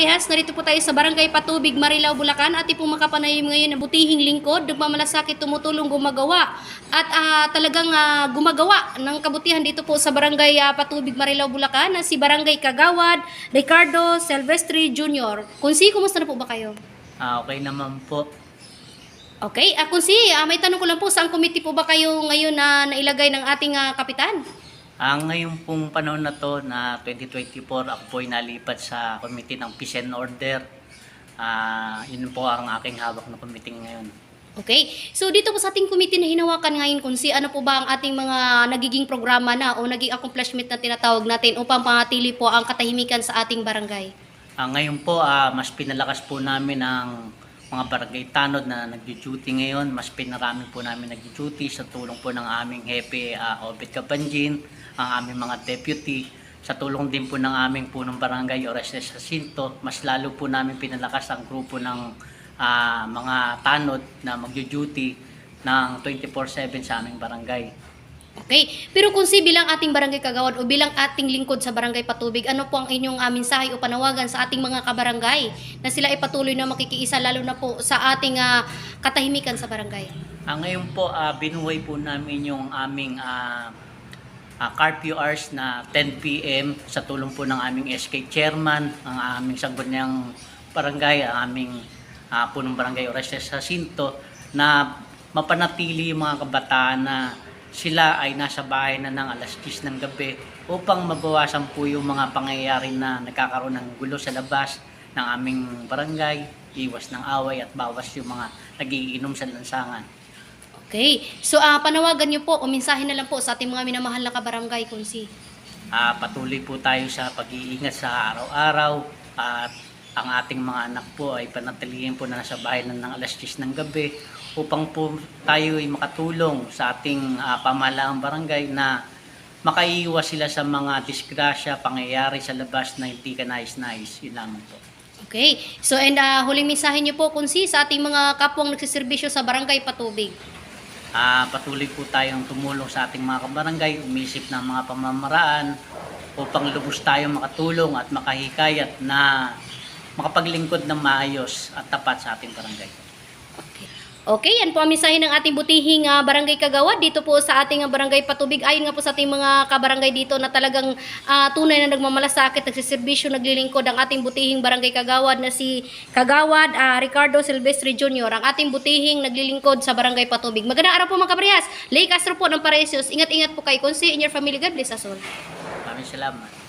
kaparehas, narito po tayo sa Barangay Patubig, Marilao, Bulacan. At pong makapanayam ngayon na butihing lingkod, nagmamalasakit, tumutulong, gumagawa. At ah, talagang ah, gumagawa ng kabutihan dito po sa Barangay ah, Patubig, Marilao, Bulacan na si Barangay Kagawad, Ricardo Silvestre Jr. Kunsi, kumusta na po ba kayo? Ah, okay naman po. Okay, ah, Kunsi, ah, may tanong ko lang po, saan committee po ba kayo ngayon na nailagay ng ating ah, kapitan? Ang ngayon pong panahon na to na 2024, ako po ay nalipat sa committee ng Peace and Order. Ah, yun po ang aking hawak na committee ngayon. Okay. So dito po sa ating committee na hinawakan ngayon kung si ano po ba ang ating mga nagiging programa na o naging accomplishment na tinatawag natin upang pangatili po ang katahimikan sa ating barangay. Ah, ngayon po, ah, mas pinalakas po namin ang mga barangay tanod na nag-duty ngayon. Mas pinarami po namin nag-duty sa tulong po ng aming hepe uh, Obet Kapanjin, ang aming mga deputy. Sa tulong din po ng aming punong barangay Orestes Jacinto, mas lalo po namin pinalakas ang grupo ng ah, mga tanod na mag-duty ng 24-7 sa aming barangay. Okay. Pero kung si bilang ating barangay kagawad o bilang ating lingkod sa barangay patubig, ano po ang inyong mensahe o panawagan sa ating mga kabarangay na sila ay patuloy na makikiisa lalo na po sa ating ah, katahimikan sa barangay? Ah, ngayon po, ah, binuhay po namin yung aming ah, ah, curfew hours na 10 p.m. sa tulong po ng aming SK chairman, ang aming sangguniang barangay, ang aming ah, punong barangay Orestes Jacinto, na mapanatili yung mga kabataan na sila ay nasa bahay na ng alas 10 ng gabi upang mabawasan po yung mga pangyayari na nagkakaroon ng gulo sa labas ng aming barangay, iwas ng away at bawas yung mga nagiinom sa lansangan. Okay. So ah, panawagan niyo po o mensahe na lang po sa ating mga minamahal na kabarangay kung si Ah, patuloy po tayo sa pag-iingat sa araw-araw at ang ating mga anak po ay panatilihin po na nasa bahay na ng alas 10 ng gabi upang po tayo ay makatulong sa ating ah, pamahalaang barangay na makaiwas sila sa mga disgrasya, pangyayari sa labas na hindi ka nais-nais. Yun lamang po. Okay. So and ah, huling mensahe niyo po kung si sa ating mga kapwang nagsiservisyo sa barangay patubig. Ah, patuloy po tayong tumulong sa ating mga kabarangay, umisip ng mga pamamaraan upang lubos tayong makatulong at makahikayat na makapaglingkod ng maayos at tapat sa ating barangay. Okay, yan po ang mensahe ng ating butihing ah, barangay kagawad dito po sa ating ah, barangay patubig. Ayon nga po sa ating mga kabarangay dito na talagang ah, tunay na nagmamalasakit, nagsiservisyo, naglilingkod ang ating butihing barangay kagawad na si Kagawad ah, Ricardo Silvestre Jr. Ang ating butihing naglilingkod sa barangay patubig. Magandang araw po mga kabrihas. Lay Castro po ng Paresios. Ingat-ingat po kayo. Kunsi in your family. God bless us all. Maraming salamat.